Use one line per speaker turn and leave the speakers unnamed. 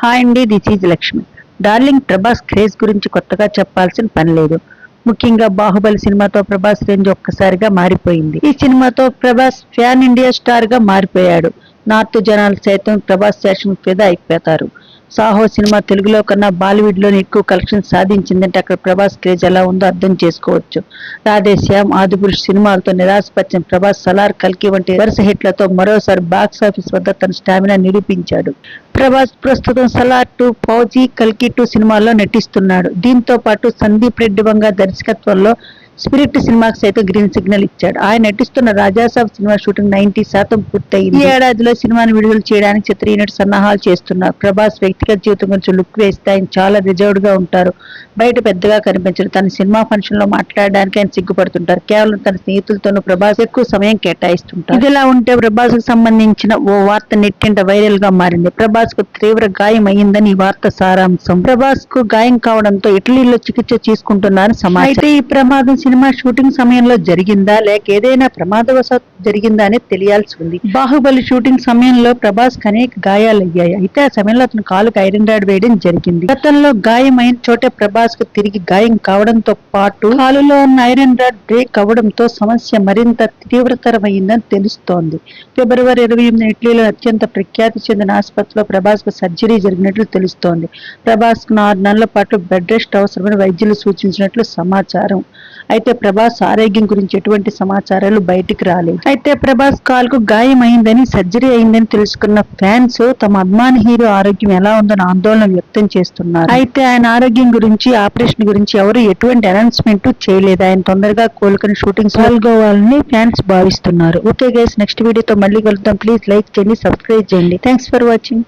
Hi అండి this is Lakshmi. Darling Prabhas craze గురించి కొత్తగా చెప్పాల్సిన పని లేదు. ముఖ్యంగా బాహుబలి సినిమాతో ప్రభాస్ రేంజ్ ఒక్కసారిగా మారిపోయింది. ఈ సినిమాతో ప్రభాస్ ఫ్యాన్ ఇండియా స్టార్గా మారిపోయాడు. నార్త్ జనాలు సైతం ప్రభాస్ ఫ్యాషన్ ఫిదా అయిపోతారు. సాహో సినిమా తెలుగులో కన్నా బాలీవుడ్లోనే ఎక్కువ కలెక్షన్ సాధించిందంటే అక్కడ ప్రభాస్ క్రేజ్ ఎలా ఉందో అర్థం చేసుకోవచ్చు. రాధేశ్యామ్ ఆదిపురుష్ సినిమాలతో నిరాశపరిచిన ప్రభాస్ సలార్ కల్కి వంటి వరుస హిట్లతో మరోసారి బాక్స్ ఆఫీస్ వద్ద తన స్టామినా నిరూపించాడు. ప్రభాస్ ప్రస్తుతం సలార్ టూ ఫౌజీ కల్కి టూ సినిమాల్లో నటిస్తున్నాడు. దీంతో పాటు సందీప్ రెడ్డి వంగ దర్శకత్వంలో స్పిరిట్ సినిమాకి సైతం గ్రీన్ సిగ్నల్ ఇచ్చాడు. ఆయన నటిస్తున్న రాజాసాబ్ సినిమా షూటింగ్ నైన్టీ శాతం పూర్తయింది. ఈ ఏడాదిలో సినిమాను విడుదల చేయడానికి చిత్ర యూనిట్ సన్నాహాలు చేస్తున్నారు. ప్రభాస్ వ్యక్తిగత జీవితం గురించి లుక్ వేస్తే ఆయన చాలా రిజర్వ్డ్గా ఉంటారు. బయట పెద్దగా కనిపించరు. తన సినిమా ఫంక్షన్లో మాట్లాడడానికి ఆయన సిగ్గుపడుతుంటారు. కేవలం తన స్నేహితులతోనూ ప్రభాస్ ఎక్కువ సమయం కేటాయిస్తుంటారు. ఇదిలా ఉంటే ప్రభాస్కు సంబంధించిన ఓ వార్త నెట్టింట వైరల్గా మారింది. ప్రభాస్కు తీవ్ర గాయం అయ్యిందని ఈ వార్త సారాంశం. ప్రభాస్కు గాయం కావడంతో ఇటలీలో చికిత్స తీసుకుంటున్నారని సమాచారం. అయితే ఈ ప్రమాదం సినిమా షూటింగ్ సమయంలో జరిగిందా? లేక ఏదైనా ప్రమాదవశాత్తు జరిగిందా అనేది తెలియాల్సి ఉంది. బాహుబలి షూటింగ్ సమయంలో ప్రభాస్కు అనేక గాయాలయ్యాయి. అయితే ఆ సమయంలో అతను కాలుకు ఐరన్ రాడ్ వేయడం జరిగింది. గతంలో గాయమైన చోటే ప్రభాస్కు తిరిగి గాయం కావడంతో పాటు కాలులో ఉన్న ఐరన్ రాడ్ బ్రేక్ అవ్వడంతో సమస్య మరింత తీవ్రతరమైందని తెలుస్తోంది. ఫిబ్రవరి ఇరవై ఎనిమిది ఇటలీలో అత్యంత ప్రఖ్యాతి చెందిన ఆసుపత్రిలో ప్రభాస్కు సర్జరీ జరిగినట్లు తెలుస్తోంది. ప్రభాస్కు ఆరు నెలల పాటు బెడ్ రెస్ట్ అవసరమని వైద్యులు సూచించినట్లు సమాచారం. అయితే ప్రభాస్ ఆరోగ్యం గురించి ఎటువంటి సమాచారాలు బయటికి రాలేదు. అయితే ప్రభాస్ కాలుకు గాయమైందని సర్జరీ అయిందని తెలుసుకున్న ఫ్యాన్స్ తమ అభిమాని హీరో ఆరోగ్యం ఎలా ఉందని ఆందోళన వ్యక్తం చేస్తున్నారు. అయితే ఆయన ఆరోగ్యం గురించి ఆపరేషన్ గురించి ఎవరు ఎటువంటి అనౌన్స్మెంట్ చేయలేదు. ఆయన తొందరగా కోలుకొని షూటింగ్ పాల్గొవాలని ఫ్యాన్స్ భావిస్తున్నారు. ఓకే గైస్ నెక్స్ట్ వీడియోతో మళ్ళీ కలుద్దాం. ప్లీజ్ లైక్ చేయండి సబ్స్క్రైబ్ చేయండి. Thanks for watching.